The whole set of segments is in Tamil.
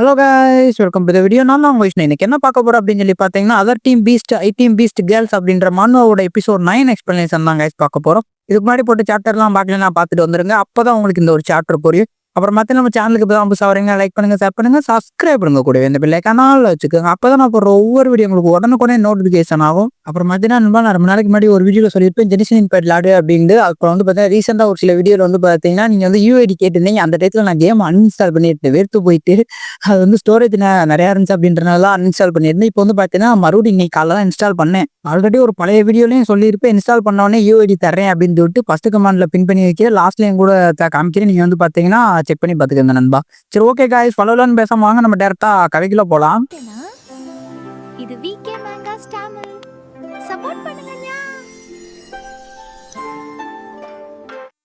Hello guys welcome to video நான் தான் வைஷ்ணு. இன்னைக்கு என்ன பார்க்க போகிறோம் அப்படின்னு சொல்லி பார்த்தீங்கன்னா other team beast I team beast girls அப்படின்ற மனுவோட எபிசோட் நைன் எக்ஸ்பிளனேஷன் தான் கைஸ் பார்க்க போகிறோம் இதுக்கு முன்னாடி போட்ட சாப்டர்லாம் பார்க்கலாம் பார்த்துட்டு வந்துருங்க. அப்பதான் உங்களுக்கு இந்த ஒரு சாப்டர் புரியும். அப்புறம் மற்ற நம்ம சேனலுக்கு இப்போ தான் புதுசாக வரீங்க லைக் பண்ணுங்கள் ஷேர் பண்ணுங்கள் சப்ஸ்கிரைப் பண்ணுங்க கூட இந்த பிள்ளை கனால வச்சுக்கோங்க. அப்போ தான் நான் போடுற ஒவ்வொரு வீடியோ உங்களுக்கு உடனுக்குடனே நோட்டிஃபிகேஷன் ஆகும். அப்புறம் பார்த்தீங்கன்னா நண்பா நான் ரொம்ப நாளைக்கு முன்னாடி ஒரு வீடியோவில் சொல்லியிருப்பேன் ஜெனிஷன் பேட் லாடு அப்படின்ட்டு. அப்புறம் வந்து பார்த்தீங்கன்னா ரீசெண்டாக ஒரு சில வீடியோவில் வந்து பார்த்தீங்கன்னா நீங்கள் வந்து யூஐடி கேட்டிருந்தீங்க. அந்த டயத்தில் நான் கேம் அன்இன்ஸ்டால் பண்ணிட்டு வெறுத்து போயிட்டு. அது வந்து ஸ்டோரேஜ் நிறையா இருந்துச்சு அப்படின்றனால அன்இன்ஸ்டால் பண்ணியிருந்தேன். இப்போ வந்து பார்த்தீங்கன்னா மறுபடியும் இன்னைக்கு காலைல தான் இன்ஸ்டால் பண்ணேன். ஆல்ரெடி ஒரு பழைய வீடியோலையும் சொல்லியிருப்பேன் இன்ஸ்டால் பண்ணோடனே யூஐடி தரேன் அப்படின்னு சொல்லிட்டு ஃபஸ்ட்டு கமாண்டில் பின் பண்ணி வைக்கிறேன். லாஸ்ட்லேயும் கூட காமிக்கிறேன். நீங்கள் வந்து பார்த்தீங்கன்னா செக் பண்ணி பார்த்துக்கங்க நண்பா. சரி ஓகே காய்ஸ் ஃபாலோலான்னு பேசாம வாங்க நம்ம டேரக்டா கவிக்குள்ள போலாம். இது விகே மேங்கா ஸ்டாமல் சப்போர்ட்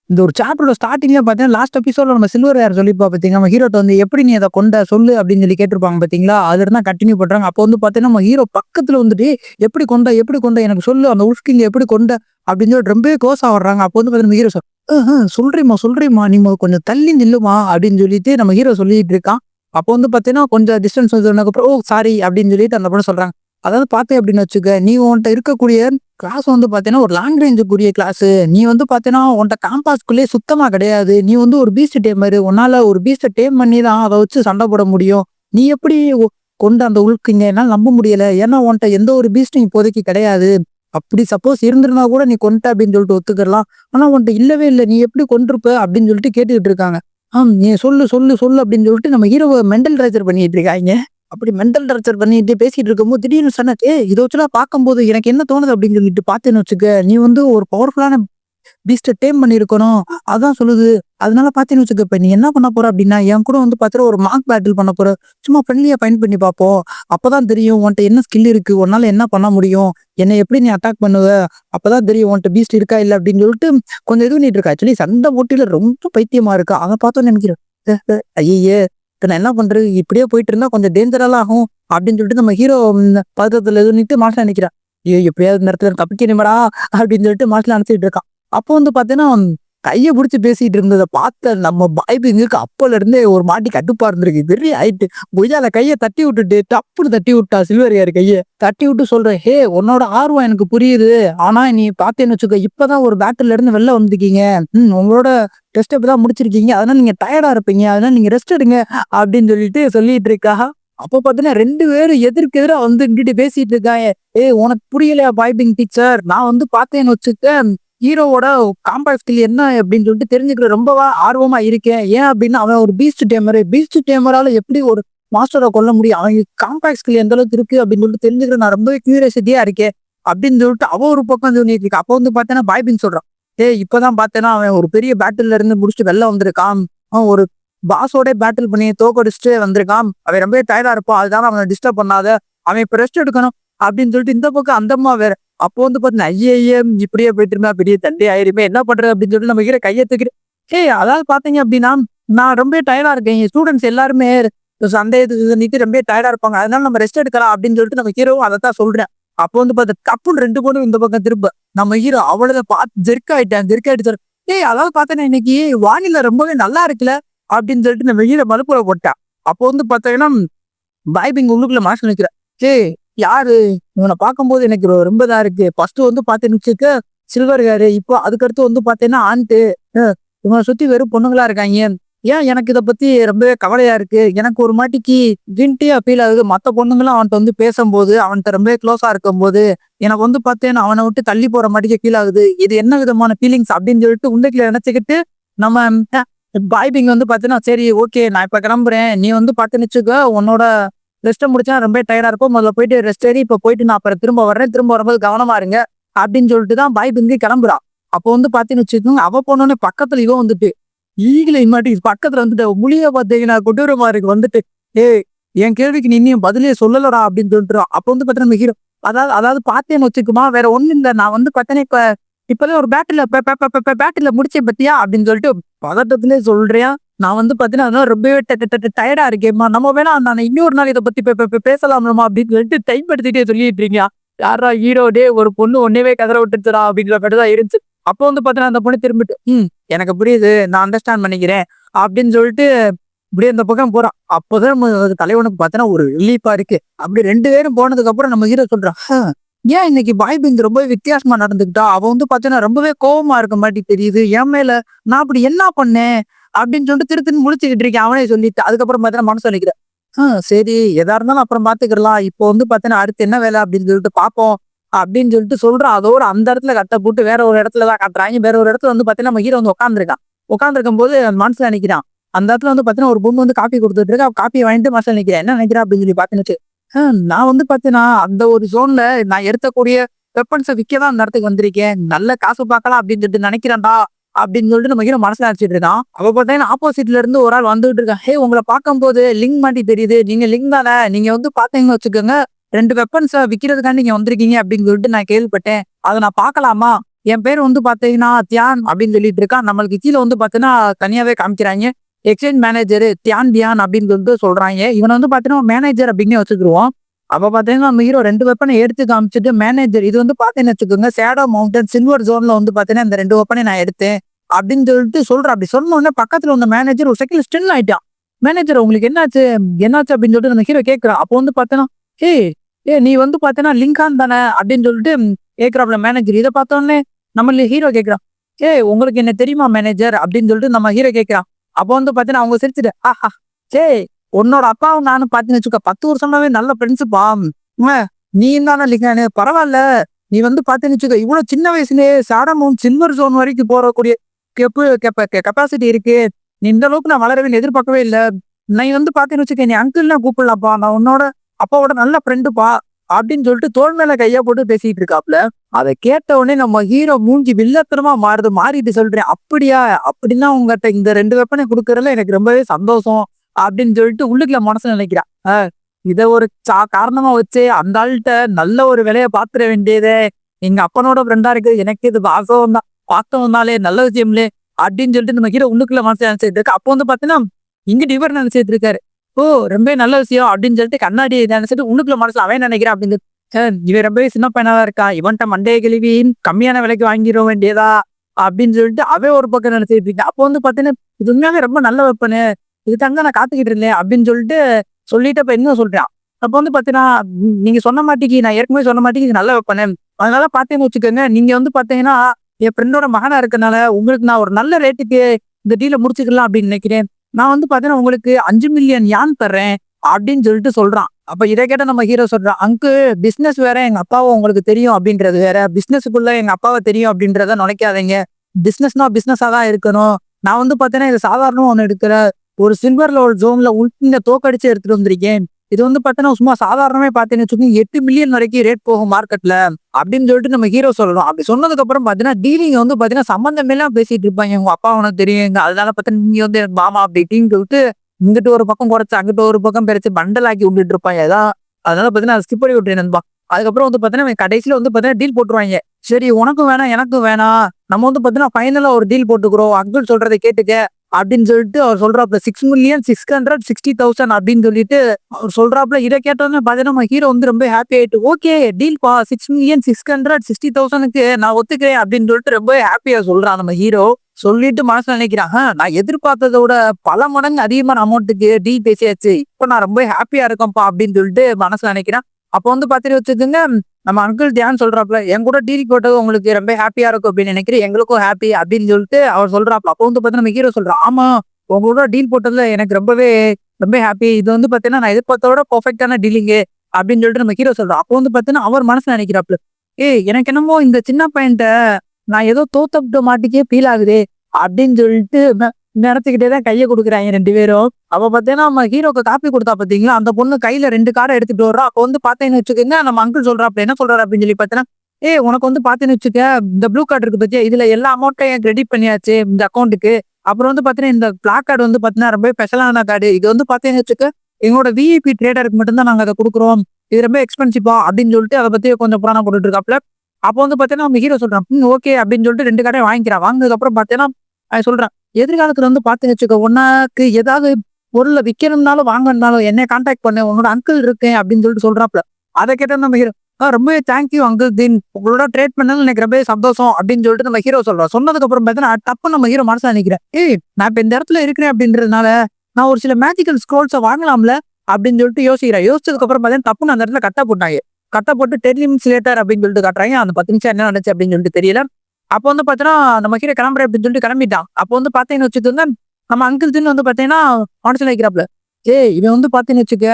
இந்த ஒரு சாப்டரோட ஸ்டார்டிங்ல பார்த்தீங்கன்னா லாஸ்ட் எபிசோட நம்ம சில்வர் யார் சொல்லிப்பா பார்த்தீங்க நம்ம ஹீரோட்ட வந்து எப்படி நீ அதை கொண்ட? சொல்லு அப்படின்னு சொல்லி கேட்டிருப்பாங்க பார்த்தீங்களா அதில் தான் கண்டினியூ பண்ணுறாங்க அப்போ வந்து பார்த்தீங்கன்னா நம்ம ஹீரோ பக்கத்தில் வந்துட்டு எப்படி கொண்ட? எப்படி கொண்ட? எனக்கு சொல்லு. அந்த உல்ஃபிங் எப்படி கொண்ட? அப்படின்னு சொல்லி ரொம்பவே கோஸ் வர்றாங்க. அப்போ வந்து பார்த்தீங்கன்னா ஹீரோ சொல் சொல்றேம்மா சொல்றேம்மா. நீ கொஞ்சம் தள்ளி நில்லுமா? அப்படின்னு சொல்லிட்டு நம்ம ஹீரோ சொல்லிட்டு இருக்கான். அப்போ வந்து பார்த்தீங்கன்னா கொஞ்சம் டிஸ்டன்ஸ் சொன்னதுக்கப்புறம் ஓ சாரி அப்படின்னு சொல்லிட்டு அந்த படம் சொல்றாங்க. அதாவது பார்த்தேன் அப்படின்னு வச்சுக்க நீ உன்கிட்ட இருக்கக்கூடிய கிளாஸ் வந்து பார்த்தீங்கன்னா ஒரு லாங் ரேஞ்சுக்குரிய கிளாஸு நீ வந்து பார்த்தீங்கன்னா உன்கிட்ட காம்பாஸ்க்குள்ளேயே சுத்தமாக கிடையாது. நீ வந்து ஒரு பீஸ்ட் வரு உன்னால் ஒரு பீஸ்ட்டை டேம் பண்ணி தான் அதை வச்சு சண்டை போட முடியும். நீ எப்படி கொண்டு அந்த உள்குங்க என்னால் நம்ப முடியல. ஏன்னா உன்கிட்ட எந்த ஒரு பீஸ்ட்டும் இப்போதைக்கு கிடையாது. அப்படி சப்போஸ் இருந்திருந்தா கூட நீ கொண்ட அப்படின்னு சொல்லிட்டு ஒத்துக்கலாம் ஆனால் உன்கிட்ட இல்லவே இல்லை. நீ எப்படி கொண்டிருப்ப அப்படின்னு சொல்லிட்டு கேட்டுக்கிட்டு இருக்காங்க. ஆம் நீ சொல்லு சொல்லு சொல்லு அப்படின்னு சொல்லிட்டு நம்ம ஹீரோவை மென்டல் டார்ச்சர் பண்ணிட்டு இருக்காங்க. அப்படி மென்டல் டார்ச்சர் பண்ணிட்டு பேசிட்டு இருக்கும்போது திடீர்னு சொன்ன இதை வச்சுலாம் பார்க்கும்போது எனக்கு என்ன தோணுது? அப்படின்னு சொல்லிட்டு பார்த்தேன்னு வச்சுக்க நீ வந்து ஒரு பவர்ஃபுல்லான பீஸ்ட்டை டேம் பண்ணியிருக்கணும். அதான் சொல்லுது. அதனால பார்த்தேன்னு வச்சுக்க இப்போ நீ என்ன பண்ண போற அப்படின்னா என் கூட வந்து பார்த்துட்டு ஒரு மார்க் பேட்டில் பண்ண போற. சும்மா ஃப்ரெண்ட்லியாக பயன் பண்ணி பார்ப்போம். அப்போதான் தெரியும் உன்கிட்ட என்ன ஸ்கில் இருக்கு உன்னால என்ன பண்ண முடியும் என்னை எப்படி நீ அட்டாக் பண்ணுவ அப்போதான் தெரியும் உன்கிட்ட பீஸ்ட் இருக்கா இல்லை அப்படின்னு சொல்லிட்டு கொஞ்சம் இது பண்ணிட்டு இருக்கா. ஆக்சுவலி சண்டை போட்டியில ரொம்ப பைத்தியமா இருக்கா. அதை பார்த்தோன்னு நினைக்கிறேன். ஐயே நான் என்ன பண்றது? இப்படியே போயிட்டு இருந்தா கொஞ்சம் டேஞ்சரெல்லாம் ஆகும் அப்படின்னு சொல்லிட்டு நம்ம ஹீரோ பதத்துல இது நிட்டு மாசம் நினைக்கிறான் ஐயோ எப்படியாவது நேரத்தில் இடத்துல தப்பிக்கணுமடா அப்படின்னு சொல்லிட்டு மாசல நினைச்சிட்டு இருக்கான். அப்போ வந்து பாத்தீங்கன்னா கையை பிடிச்சி பேசிட்டு இருந்ததை பார்த்த நம்ம பாய்பிங்குக்கு அப்போலேருந்தே ஒரு மாட்டி கட்டுப்பா இருந்திருக்கு. பெரிய ஆயிட்டு. புஜால கையை தட்டி விட்டுட்டு டப்புன்னு தட்டி விட்டா சில்வர் யார் கையை. தட்டி விட்டு சொல்றேன் ஹே உன்னோட ஆர்வம் எனக்கு புரியுது. ஆனா நீ பார்த்தேன்னு வச்சுக்கோ இப்பதான் ஒரு பேட்டில் இருந்து வெளில வந்துருக்கீங்க. ம் உங்களோட டெஸ்ட் இப்பதான் முடிச்சிருக்கீங்க. அதனால நீங்க டயர்டா இருப்பீங்க. அதனால நீங்க ரெஸ்ட் எடுங்க அப்படின்னு சொல்லிட்டு சொல்லிட்டு இருக்கா அப்போ பார்த்தீங்கன்னா ரெண்டு பேரும் எதிர்க்கு எதிராக வந்து இங்கிட்டு பேசிட்டு இருக்காங்க. ஏய் உனக்கு புரியலையா பாய்பிங் டீச்சர் நான் வந்து பார்த்தேன்னு வச்சுக்க ஹீரோவோட காம்பாக்ட் ஸ்கில் என்ன அப்படின்னு சொல்லிட்டு தெரிஞ்சுக்கிற ரொம்பவா ஆர்வமா இருக்கேன். ஏன் அப்படின்னா அவன் ஒரு பீஸ்ட் டேமரு பீஸ்ட் டேமரால எப்படி ஒரு மாஸ்டரை கொல்ல முடியும்? அவன் காம்பாக்ட் ஸ்கில் எந்த அளவுக்கு இருக்கு அப்படின்னு சொல்லிட்டு தெரிஞ்சுக்கிற நான் ரொம்பவே கியூரியசிட்டியா இருக்கேன். அப்படின்னு சொல்லிட்டு அவன் ஒரு பக்கம் சொல்லிட்டு இருக்கா. அப்போ வந்து பார்த்தேன்னா பாய்பின் சொல்றான். ஏ இப்பதான் பார்த்தேன்னா அவன் ஒரு பெரிய பேட்டில் இருந்து முடிச்சுட்டு வெளில வந்திருக்கான். அவன் ஒரு பாஸோட பேட்டில் பண்ணி தோக்கடிச்சுட்டு வந்திருக்கான். அவன் ரொம்பவே டயர்டா இருப்பான். அதுதான் அவனை டிஸ்டர்ப் பண்ணாத. அவன் இப்ப ரெஸ்ட் எடுக்கணும். அப்படின்னு சொல்லிட்டு இந்த பக்கம் அந்தம்மா வேற அப்போ வந்து பார்த்தீங்கன்னா ஐயே இப்படியே போயிட்டு இருந்தா பெரிய தண்டி ஆயிருமே என்ன பண்றது அப்படின்னு சொல்லிட்டு நம்ம கீழே கையை தூக்கிட்டு ஏய் அதாவது பாத்தீங்க அப்படின்னா நான் ரொம்ப டயர்டா இருக்கேன். என் ஸ்டூடெண்ட்ஸ் எல்லாருமே சந்தேகத்துக்கு நீட்டு ரொம்ப டயர்டா இருப்பாங்க. அதனால நம்ம ரெஸ்ட் எடுக்கலாம் அப்படின்னு சொல்லிட்டு நம்ம ஹீரோவும் அதை தான் சொல்றேன். அப்போ வந்து பார்த்தா கப்புன்னு ரெண்டு பொண்ணும் இந்த பக்கம் திரும்ப. நம்ம ஹீரோ அவ்வளவு பார்த்து ஜெர்க் ஆயிட்டேன் ஜெர்க் ஆயிட்டு ஏய் அதாவது பார்த்தேன்னா இன்னைக்கு வானிலை ரொம்பவே நல்லா இருக்குல்ல அப்படின்னு சொல்லிட்டு நம்ம ஹீரோ மறுப்புற போட்டான். அப்போ வந்து பார்த்தீங்கன்னா பாய்பிங் உள்ளுக்குள்ள மாசம் நிற்கிறேன் ஏய் யாரு? இவனை பார்க்கும்போது எனக்கு ரொம்ப இதா இருக்கு. ஃபர்ஸ்ட் வந்து பார்த்தேன்னு சில்வர் ஹேரு இப்போ அதுக்கடுத்து வந்து பாத்தீங்கன்னா ஆண்ட்டு. இவனை சுத்தி வெறும் பொண்ணுங்களா இருக்காங்க. ஏன் எனக்கு இதை பத்தி ரொம்பவே கவலையா இருக்கு? எனக்கு ஒரு மாட்டிக்கு கிண்டியா ஃபீல் ஆகுது. மற்ற பொண்ணுங்களும் அவன்கிட்ட வந்து பேசும்போது அவன்கிட்ட ரொம்பவே க்ளோஸா இருக்கும்போது எனக்கு வந்து பார்த்தேன் அவனை விட்டு தள்ளி போற மாட்டிக்கு ஃபீல் ஆகுது. இது என்ன விதமான ஃபீலிங்ஸ் அப்படின்னு சொல்லிட்டு உண்டைக்குள்ள நினைச்சுக்கிட்டு நம்ம பாய்பிங் வந்து பார்த்தீங்கன்னா சரி ஓகே நான் இப்போ கிளம்புறேன். நீ வந்து பார்த்து நிச்சுக்க உன்னோட ரெஸ்ட்டை முடிச்சா ரொம்ப டயர்டா இருக்கும். முதல்ல போயிட்டு ரெஸ்ட் ஏறி இப்போ போயிட்டு நான் அப்புறம் திரும்ப வர்றேன். திரும்ப வரும்போது கவனமா இருங்க. அப்படின்னு சொல்லிட்டு தான் பாய் பிங்கு கிளம்புறான் அப்போ வந்து பாத்தீங்கன்னு வச்சுக்கோங்க அவ போனோடனே பக்கத்துல இவன் வந்துட்டு ஈகில இம்மாட்டி பக்கத்துல வந்துட்டு முழிய பார்த்தீங்கன்னா கொடூரமா இருக்கு வந்துட்டு. ஏய் என் கேள்விக்கு நீ இன்னும் பதிலே சொல்லலடா அப்படின்னு சொல்லிட்டுரும் அப்போ வந்து பார்த்தீங்கன்னா ஹீரோ அதாவது அதாவது பார்த்தேன்னு வச்சுக்குமா வேற ஒன்றும் இல்லை. நான் வந்து பார்த்தேன்னா இப்போ இப்பதான் ஒரு பேட்டில் பேட்டில் முடிச்சேன் பத்தியா? அப்படின்னு சொல்லிட்டு பதட்டத்திலே சொல்றேன் நான் வந்து பார்த்தீங்கன்னா அதெல்லாம் ரொம்பவே டயர்டா இருக்கேம்மா. நம்ம வேணா நான் இன்னொரு நாள் இதை பத்தி பே- பேசலாம்லமா அப்படின்னு சொல்லிட்டு டைம் எடுத்துட்டே சொல்லிட்டு இருக்கீங்க. யாரா ஹீரோ டே ஒரு பொண்ணு ஒன்னேவே கதற விட்டுச்சுடா அப்படின்ற மாதிரி தான் இருந்துச்சு. அப்போ வந்து பார்த்தீங்கன்னா அந்த பொண்ணு திரும்பிட்டு ம் எனக்கு புரியுது. நான் அண்டர்ஸ்டாண்ட் பண்ணிக்கிறேன். அப்படின்னு சொல்லிட்டு இப்படியே அந்த பக்கம் போறான் அப்போதான் நம்ம தலைவனுக்கு பார்த்தோன்னா ஒரு ரிலீஃபா இருக்கு. அப்படி ரெண்டு பேரும் போனதுக்கு அப்புறம் நம்ம ஹீரோ சொல்றான் ஏன் இன்னைக்கு பாய் பிங்க் ரொம்ப வித்தியாசமா நடந்துக்கிட்டா? அவ வந்து பார்த்தீங்கன்னா ரொம்பவே கோவமா இருக்க மாதிரி தெரியுது. என் மேல நான் அப்படி என்ன பண்ணேன்? அப்படின்னு சொல்லிட்டு திருத்தின்னு முடிச்சுக்கிட்டு இருக்கேன். அவனே சொல்லிட்டு அதுக்கப்புறம் பார்த்தீங்கன்னா மனசு நினைக்கிறேன் சரி எதா இருந்தாலும் அப்புறம் பாத்துக்கலாம் இப்போ வந்து பார்த்தீங்கன்னா அடுத்து என்ன வேலை அப்படின்னு சொல்லிட்டு பார்ப்போம் அப்படின்னு சொல்லிட்டு சொல்றான் அதோட அந்த இடத்துல கட்ட போட்டு வேற ஒரு இடத்துல தான் கட்டுறாங்க வேற ஒரு இடத்துல வந்து பார்த்தீங்கன்னா நம்ம ஹீரோ வந்து உட்காந்துருக்கான் உட்காந்துருக்கும் போது மனசுல நினைக்கிறான் அந்த இடத்துல வந்து பார்த்தீங்கன்னா ஒரு பொண்ணு வந்து காப்பி கொடுத்துட்டு இருக்கா. காப்பி வாங்கிட்டு மனசுல நினைக்கிறேன் என்ன நினைக்கிறா அப்படின்னு சொல்லி பார்த்தீங்கன்னு நான் வந்து பார்த்தீங்கன்னா அந்த ஒரு ஜோன்ல நான் எடுத்தக்கூடிய வெப்பன்ஸை விற்க தான் அந்த இடத்துக்கு வந்திருக்கேன். நல்ல காசு பார்க்கலாம் அப்படின்னு சொல்லிட்டு நினைக்கிறேன்டா. அப்படின்னு சொல்லிட்டு நம்ம ஹீரோ மனசுல நினைச்சிட்டு இருக்கான் அப்ப பார்த்தீங்கன்னா ஆப்போசிட்ல இருந்து ஒரு ஆள் வந்துட்டு இருக்கான். ஹே உங்களை பார்க்கும்போது லிங்க் மாட்டி தெரியுது. நீங்க லிங்க் தானே? நீங்க வந்து பாத்தீங்கன்னு வச்சுக்கோங்க. ரெண்டு வெப்பன்ஸை விற்கிறதுக்காண்டி நீங்க வந்திருக்கீங்க. அப்படின்னு சொல்லிட்டு நான் கேள்விப்பட்டேன். அதை நான் பார்க்கலாமா? என் பேர் வந்து பாத்தீங்கன்னா தியான் அப்படின்னு சொல்லிட்டு இருக்கான். நம்மளுக்கு கீழே வந்து பாத்தீங்கன்னா தனியாவே காமிக்கிறாங்க. எக்ஸ்சேஞ்ச் மேனேஜர் தியான் பியான் அப்படின்னு சொல்லிட்டு சொல்றாங்க. இவனை வந்து பாத்தீங்கன்னா மேனேஜர் அப்படின்னு வச்சுக்கிருவோம். அப்ப பாத்தீங்கன்னா நம்ம ஹீரோ ரெண்டு வெப்பனை எடுத்து காமிச்சிட்டு மேனேஜர் இது வந்து பாத்தீங்கன்னு வச்சுக்கோங்க சேடோ மவுண்டன் சில்வர் ஜோன்ல வந்து பாத்தீங்கன்னா இந்த ரெண்டு வெப்பனை நான் எடுத்தேன் அப்படின்னு சொல்லிட்டு சொல்ற. அப்படி சொன்ன உடனே பக்கத்துல வந்த மேனேஜர் ஒரு செகண்ட் ஸ்டில் ஆயிட்டான். மேனேஜர் உங்களுக்கு என்னாச்சு? என்னாச்சு அப்படின்னு சொல்லிட்டு நம்ம ஹீரோ கேட்கிறான் அப்போ வந்து பாத்தீங்கன்னா ஹே ஏ நீ வந்து பாத்தீங்கன்னா லிங்கான் தானே? அப்படின்னு சொல்லிட்டு கேட்கிறாப்ல மேனேஜர் இதை பார்த்தோன்னே நம்ம ஹீரோ கேட்கிறான் ஏ உங்களுக்கு என்ன தெரியுமா மேனேஜர் அப்படின்னு சொல்லிட்டு நம்ம ஹீரோ கேட்கிறான் அப்போ வந்து பாத்தீங்கன்னா அவங்க சிரிச்சுட்டு ஆஹா சே உன்னோட அப்பாவும் நானும் பாத்தீங்கன்னு வச்சுக்க பத்து வருஷமாவே நல்ல ஃப்ரெண்ட்ஸுப்பா நீ தானே இல்லைங்க பரவாயில்ல. நீ வந்து பாத்தீங்கன்னு வச்சுக்க இவ்வளவு சின்ன வயசுலயே சாடமும் சில்வர் ஜோன் வரைக்கும் போறக்கூடிய கெப்பு கெப்பாசிட்டி இருக்கு. நீ இந்த அளவுக்கு நான் வளரவே எதிர்பார்க்கவே இல்லை. நீ வந்து பாத்தீங்கன்னு வச்சுக்க நீ அங்கிள்னா கூப்பிடலாம்ப்பா. நான் உன்னோட அப்பாவோட நல்ல ஃப்ரெண்டுப்பா அப்படின்னு சொல்லிட்டு தோல் மேல கையா போட்டு பேசிட்டு இருக்காப்ல. அதை கேட்ட உடனே நம்ம ஹீரோ மூஞ்சி வில்லத்தனமா மாறுது மாறிட்டு சொல்றேன். அப்படியா? அப்படின்னா உங்ககிட்ட இந்த ரெண்டு வெப்பனை கொடுக்கறதுல எனக்கு ரொம்பவே சந்தோஷம். அப்படின்னு சொல்லிட்டு உள்ளுக்குள்ள மனசு நினைக்கிறான் ஆஹ் இத ஒரு சா காரணமா வச்சு அந்த ஆள்கிட்ட நல்ல ஒரு விலையை பாத்துற வேண்டியதே எங்க அப்பனோட ஃப்ரெண்டா இருக்குது எனக்கு இது வாசம் தான். தானே நல்ல விஷயம்லே அப்படின்னு சொல்லிட்டு நம்ம கீழே உள்ளுக்குள்ள மனசு நினைச்சிட்டு இருக்கு. அப்போ வந்து பாத்தீங்கன்னா இங்கிட்டு இவர் நினைச்சிட்டு இருக்காரு. ஓ ரொம்ப நல்ல விஷயம் அப்படின்னு சொல்லிட்டு கண்ணாடி நினைச்சிட்டு உள்ளுக்குள்ள மனசுல அவன் நினைக்கிறான் அப்படின்னு இவன் ரொம்பவே சின்ன பையனாவா இருக்கா? இருக்கான் இவன்ட்ட மண்டைய கிழவி கம்மியான விலைக்கு வாங்கிட வேண்டியதா? அப்படின்னு சொல்லிட்டு அவன் ஒரு பக்கம் நினைச்சிட்டு இருக்கேன் அப்போ வந்து பாத்தீங்கன்னா இது உண்மையாவே ரொம்ப நல்ல வெப்பனு இது தங்க நான் காத்துக்கிட்டு இருந்தேன் அப்படின்னு சொல்லிட்டு சொல்லிட்டு அப்ப என்ன சொல்கிறான் அப்போ வந்து பாத்தீங்கன்னா நீங்க சொன்ன மாட்டிக்கு நான் ஏற்கனவே சொன்ன மாட்டிக்கு நல்லா வைப்பேன் அதனால பாத்தீங்கன்னு வச்சுக்கோங்க நீங்க வந்து பாத்தீங்கன்னா என் ஃப்ரெண்டோட மகனா இருக்கனால உங்களுக்கு நான் ஒரு நல்ல ரேட்டுக்கு இந்த டீலை முடிச்சுக்கலாம் அப்படின்னு நினைக்கிறேன். நான் வந்து பாத்தீங்கன்னா உங்களுக்கு அஞ்சு மில்லியன் யான் தர்றேன் அப்படின்னு சொல்லிட்டு சொல்றான். அப்ப இதை கேட்ட நம்ம ஹீரோ சொல்றான் அங்கு பிசினஸ் வேற எங்க அப்பாவை உங்களுக்கு தெரியும் அப்படின்றது வேற. பிசினஸுக்குள்ள எங்க அப்பாவை தெரியும் அப்படின்றத நினைக்காதீங்க. பிசினஸ்னா பிசினஸா தான் இருக்கணும். நான் வந்து பாத்தீங்கன்னா இது சாதாரணமா ஒன்று எடுக்கிற ஒரு சில்வர்ல ஒரு ஜோன்ல உள்ள தோக்கடிச்சு எடுத்துட்டு வந்திருக்கேன் இது வந்து பாத்தீங்கன்னா சும்மா சாதாரணமே பாத்தீங்கன்னு வச்சுக்கோங்க எட்டு மில்லியன் வரைக்கும் ரேட் போகும் மார்க்கெட்ல அப்படின்னு சொல்லிட்டு நம்ம ஹீரோ சொல்லணும். அப்படி சொன்னதுக்கு அப்புறம் பாத்தீங்கன்னா டீலிங் வந்து பாத்தீங்கன்னா சம்பந்தம் எல்லாம் பேசிட்டு இருப்பாங்க. உங்க அப்பா உனக்கு தெரியுங்க அதனால பார்த்தீங்கன்னா நீங்க வந்து மாமா அப்படின்னு சொல்லிட்டு இங்கிட்டு ஒரு பக்கம் குறைச்சு அங்கிட்டு ஒரு பக்கம் பிரிச்சு பண்டல் ஆக்கி விட்டுட்டு இருப்பாங்க. ஏதாவது அதனால பாத்தீங்கன்னா ஸ்கிப் பண்ணி விட்டுறேன் நண்பா. அதுக்கப்புறம் வந்து பாத்தீங்கன்னா கடைசியில வந்து பாத்தீங்கன்னா டீல் போட்டுருவாங்க. சரி உனக்கும் வேணாம் எனக்கும் வேணாம். நம்ம வந்து பாத்தீங்கன்னா ஃபைனலாக ஒரு டீல் போட்டுக்கிறோம். அங்கிள் சொல்றதை கேட்டுக்க. அப்படின்னு சொல்லிட்டு அவர் சொல்றாப்ல six million six hundred sixty thousand அப்படின்னு சொல்லிட்டு அவர் சொல்றாப்ல இதை கேட்டோன்னு பாத்தீங்கன்னா நம்ம ஹீரோ வந்து ரொம்ப ஹாப்பி ஆயிட்டு ஓகே டீல் பா. Six million six hundred sixty தௌசண்ட்க்கு நான் ஒத்துக்கிறேன் அப்படின்னு சொல்லிட்டு ரொம்ப ஹாப்பியா சொல்றான் நம்ம ஹீரோ சொல்லிட்டு மனசுல நினைக்கிறான் நான் எதிர்பார்த்ததை விட பல மடங்கு அதிகமான அமௌண்ட்டுக்கு டீல் பேசியாச்சு. இப்போ நான் ரொம்ப ஹாப்பியா இருக்கேன்ப்பா அப்படின்னு சொல்லிட்டு மனசுல நினைக்கிறேன். அப்போ வந்து பார்த்துட்டு வச்சுக்கோங்க நம்ம அங்கிள் தியான் சொல்கிறாப்ல என் கூட டீல் போட்டது உங்களுக்கு ரொம்ப ஹாப்பியாக இருக்கும் அப்படின்னு நினைக்கிறேன். எங்களுக்கும் ஹாப்பி அப்படின்னு சொல்லிட்டு அவர் சொல்கிறாப்புல அப்போ வந்து பார்த்தீங்கன்னா நம்ம ஹீரோ சொல்றான் ஆமா உங்களோட டீல் போட்டதில் எனக்கு ரொம்பவே ரொம்ப ஹாப்பி இது வந்து பார்த்தீங்கன்னா நான் எதிர்பார்த்தோட பர்ஃபெக்டான டீலிங்கு அப்படின்னு சொல்லிட்டு நம்ம ஹீரோ சொல்கிறோம் அப்போ வந்து பார்த்தீங்கன்னா அவர் மனசில் நினைக்கிறாப்ல ஏய் எனக்கு என்னமோ இந்த சின்ன பையன்ட்ட நான் ஏதோ தோத்தப்பட்ட மாட்டிக்கே ஃபீல் ஆகுதே அப்படின்னு சொல்லிட்டு நடத்திக்கிட்டே தான் கையை கொடுக்குறாங்க ரெண்டு பேரும். அப்போ பார்த்தீங்கன்னா நம்ம ஹீரோக்கு காப்பி கொடுத்தா பார்த்தீங்களா அந்த பொண்ணு கையில ரெண்டு காரை எடுத்துட்டு வர்றோம் அப்போ வந்து பார்த்தேன்னு வச்சுக்கோங்க நம்ம அங்கிள் சொல்றாப்ல என்ன சொல்றாரு அப்படின்னு சொல்லி பாத்தீங்கன்னா ஏ உனக்கு வந்து பார்த்தேன்னு வச்சுக்க இந்த ப்ளூ கார்டு இருக்கு பத்தியா? இதுல எல்லா அமௌண்ட்டையும் கிரெடிட் பண்ணியாச்சு இந்த அக்கௌண்ட்டுக்கு அப்புறம் வந்து பார்த்தீங்கன்னா இந்த பிளாக் கார்டு வந்து பார்த்தீங்கன்னா ரொம்ப ஸ்பெஷலான கார்டு இது வந்து பார்த்தீங்கன்னு வச்சுக்க எங்களோட விஐபி ட்ரேடருக்கு மட்டும்தான் நாங்கள் அதை கொடுக்குறோம். இது ரொம்ப எக்ஸ்பென்சிவா அப்படின்னு சொல்லிட்டு அதை பத்தி கொஞ்சம் புராணம் போட்டுட்டு இருக்காப்ல அப்போ வந்து பார்த்தீங்கன்னா நம்ம ஹீரோ சொல்றான் ஓகே அப்படின்னு சொல்லிட்டு ரெண்டு கார்டையும் வாங்கிக்கிறான் வாங்கினதுக்கப்புறம் பார்த்தீங்கன்னா சொல்கிறேன் எதிர்காலத்துல வந்து பாத்து வச்சுக்க உனக்கு ஏதாவது பொருளை விற்கணும்னாலும் வாங்கணும்னாலும் என்ன கான்டாக்ட் பண்ணு. உன்னோட அங்கிள் இருக்கேன் அப்படின்னு சொல்லிட்டு சொல்றாப்ல அதை கேட்ட நம்ம ஹீரோ ஆ ரொம்பவே தேங்க்யூ அங்கிள் தீன். உங்களோட ட்ரேட் பண்ணது எனக்கு ரொம்பவே சந்தோஷம். அப்படின்னு சொல்லிட்டு நம்ம ஹீரோ சொல்றோம். சொன்னதுக்கு அப்புறம் பார்த்தீங்கன்னா தப்பு நம்ம ஹீரோ மனசா நினைக்கிறேன். ஏய் நான் இப்ப இந்த இடத்துல இருக்கிறேன் அப்படின்றதுனால நான் ஒரு சில மேஜிக்கல் ஸ்க்ரோல்ஸை வாங்கலாம்ல அப்படின்னு சொல்லிட்டு யோசிக்கிறேன். யோசிச்சதுக்கு அப்புறம் பார்த்தீங்கன்னா தப்புன்னு அந்த இடத்துல கட்ட போட்டாங்க. கட்ட போட்டு டென் மினிட்ஸ் லேட்டர் அப்படின்னு சொல்லிட்டு காட்டுறாங்க. அந்த பத்து நிமிஷம் என்ன நடந்துச்சு அப்படின்னு சொல்லிட்டு தெரியல. அப்போ வந்து பார்த்தீங்கன்னா நம்ம கீழே கிளம்புறேன் அப்படின்னு சொல்லிட்டு கிளம்பிட்டான். அப்போ வந்து பார்த்தீங்கன்னு வச்சுக்கோங்க நம்ம அங்கிள் தின்னு வந்து பார்த்தீங்கன்னா மனசுல வைக்கிறாப்ல ஏய் இவன் வந்து பார்த்தீங்கன்னு வச்சுக்க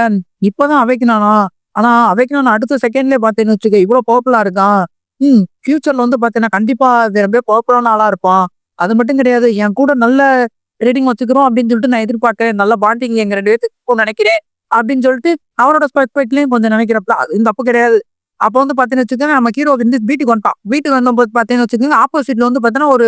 இப்போதான் அவைக்கணானா ஆனா அவைக்கணும் அடுத்த செகண்ட்லயே பார்த்தீங்கன்னு வச்சுக்க இவ்வளோ பவர்ஃபுல்லாக இருக்கான். ம் ஃபியூச்சரில் வந்து பார்த்தீங்கன்னா கண்டிப்பா அது ரொம்ப பவர்ஃபுல்லான ஆளா இருப்பான். அது மட்டும் கிடையாது என் கூட நல்ல ரேட்டிங் வச்சுக்கிறோம் அப்படின்னு சொல்லிட்டு நான் எதிர்பார்க்கறேன் நல்ல பாண்டிங் எங்கள் ரெண்டு பேருக்கு நினைக்கிறேன் அப்படின்னு சொல்லிட்டு அவரோட ஸ்பெக்ட்லையும் கொஞ்சம் நினைக்கிறப்ப அது இந்த தப்பு கிடையாது. அப்போ வந்து பார்த்தீங்கன்னு வச்சுக்கோங்க நம்ம ஹீரோ வந்து வீட்டுக்கு வந்துட்டான். வீட்டுக்கு வந்தபோது பார்த்தீங்கன்னு வச்சுக்கோங்க ஆப்போசிட்ல வந்து பார்த்தீங்கன்னா ஒரு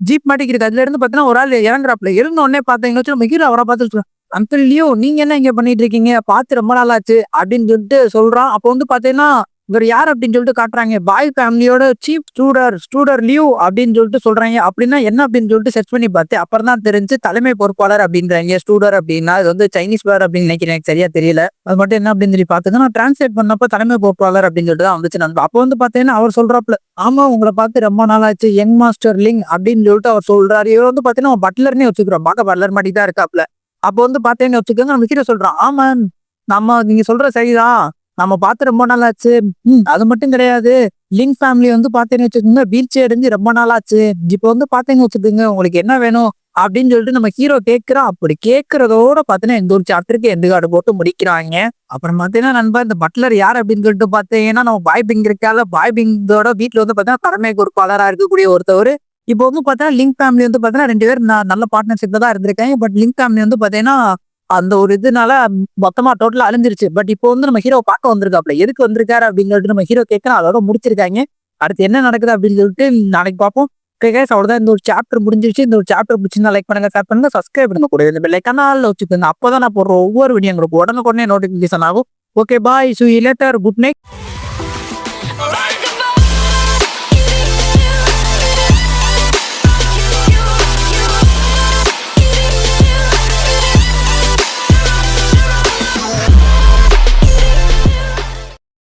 ஜீப் மாட்டிக்கு இருக்கு. அதுல இருந்து பார்த்தீங்கன்னா ஒரு ஆள் இறங்குறாப்ல இருந்த உடனே பார்த்தீங்கன்னு வச்சு நம்ம ஹீரோ அவரை பார்த்து அங்கிள் லியோ நீங்க என்ன இங்க பண்ணிட்டு இருக்கீங்க? பார்த்து ரொம்ப நாள் ஆச்சு அப்படின்னு சொல்லிட்டு சொல்றான். அப்போ வந்து பாத்தீங்கன்னா இவர் யார் அப்படின்னு சொல்லிட்டு காட்டுறாங்க. பாய் ஃபேமிலியோட சீஃப் ஸ்டூடர் ஸ்டூடர் லியூ அப்படின்னு சொல்லிட்டு சொல்றாங்க. அப்படின்னா என்ன அப்படின்னு சொல்லிட்டு செர்ச் பண்ணி பார்த்து அப்புறம் தான் தெரிஞ்சு தலைமை பொறுப்பாளர் அப்படின்றாங்க. ஸ்டூடர் அப்படின்னா இது வந்து சைனீஸ் வேர் அப்படின்னு நினைக்கிறேன். எனக்கு சரியா தெரியல. அது மட்டும் என்ன அப்படின்னு சொல்லி பார்த்துங்க நான் டிரான்ஸ்லேட் பண்ணப்போ தலைமை பொறுப்பாளர் அப்படின்னு சொல்லிட்டு தான் வந்துச்சு நான். அப்போ வந்து பார்த்தீங்கன்னா அவர் சொல்றாப்ல ஆமா உங்களை பார்த்து ரொம்ப நாள் ஆச்சு யங் மாஸ்டர் லிங் அப்படின்னு சொல்லிட்டு அவர் சொல்றாரு. இவர் வந்து பாத்தீங்கன்னா பட்லர்னே வச்சுக்கிறோம். பார்க்க பட்லர் மாட்டி தான் இருக்காப்ல அப்போ வந்து பார்த்தேன்னு வச்சுக்கோங்க நம்ம கிட்ட சொல்றான் ஆமா நம்ம நீங்க சொல்ற சரிதான். நம்ம பார்த்து ரொம்ப நாள் ஆச்சு ம். அது மட்டும் கிடையாது. லிங்க் ஃபேமிலி வந்து பார்த்தேன்னு வச்சுக்கோங்க வீழ்ச்சி அடைஞ்சு ரொம்ப நாள் ஆச்சு இப்போ வந்து பார்த்தேன்னு வச்சுக்கோங்க உங்களுக்கு என்ன வேணும் அப்படின்னு சொல்லிட்டு நம்ம ஹீரோ கேட்கிறோம் அப்படி கேட்கறதோட பார்த்தீங்கன்னா இந்த ஒரு சாப்டருக்கு எந்த கார்டு போட்டு முடிக்கிறாங்க. அப்புறம் பார்த்தீங்கன்னா நண்பா இந்த பட்லர் யார் அப்படின்னு சொல்லிட்டு பார்த்தீங்கன்னா நம்ம பாய் பிங் இருக்கால பாய் பிங்கோட வீட்டில் வந்து பார்த்தீங்கன்னா தலைமை பொறுப்பாளராக இருக்கக்கூடிய ஒருத்தவர். இப்போ வந்து பார்த்தீங்கன்னா லிங்க் ஃபேமிலி வந்து பார்த்தீங்கன்னா ரெண்டு பேரும் ந- நல்ல பார்ட்னர்ஷிப்ல தான் இருந்திருக்காங்க. பட் லிங்க் ஃபேமிலி வந்து பார்த்தீங்கன்னா அந்த ஒரு இதுனால மொத்தமா டோட்டலா அழிஞ்சிருச்சு. பட் இப்போ வந்து நம்ம ஹீரோ பார்க்க வந்திருக்காப்ல எதுக்கு வந்திருக்காரு அப்படின்னு சொல்லிட்டு நம்ம ஹீரோ கேட்கணும். அதோட முடிச்சிருக்காங்க. அடுத்து என்ன நடக்குது அப்படின்னு சொல்லிட்டு நாளைக்கு பார்ப்போம். ஓகே அவ்வளோதான் இந்த ஒரு சாப்டர் முடிஞ்சிருச்சு. இந்த ஒரு சாப்டர் பிடிச்சிருந்தா லைக் பண்ணுங்க ஷேர் பண்ணுங்க சப்ஸ்கிரைப் பண்ணுங்க. கூட இந்த பெல் ஐக்கான வச்சுக்கோங்க. அப்பதான் நான் போடுற ஒவ்வொரு வீடியோ உங்களுக்கு உடனுக்குடனே நோட்டிஃபிகேஷன் ஆகும். ஓகே பாய் சூ லேட்டர் குட் நைட்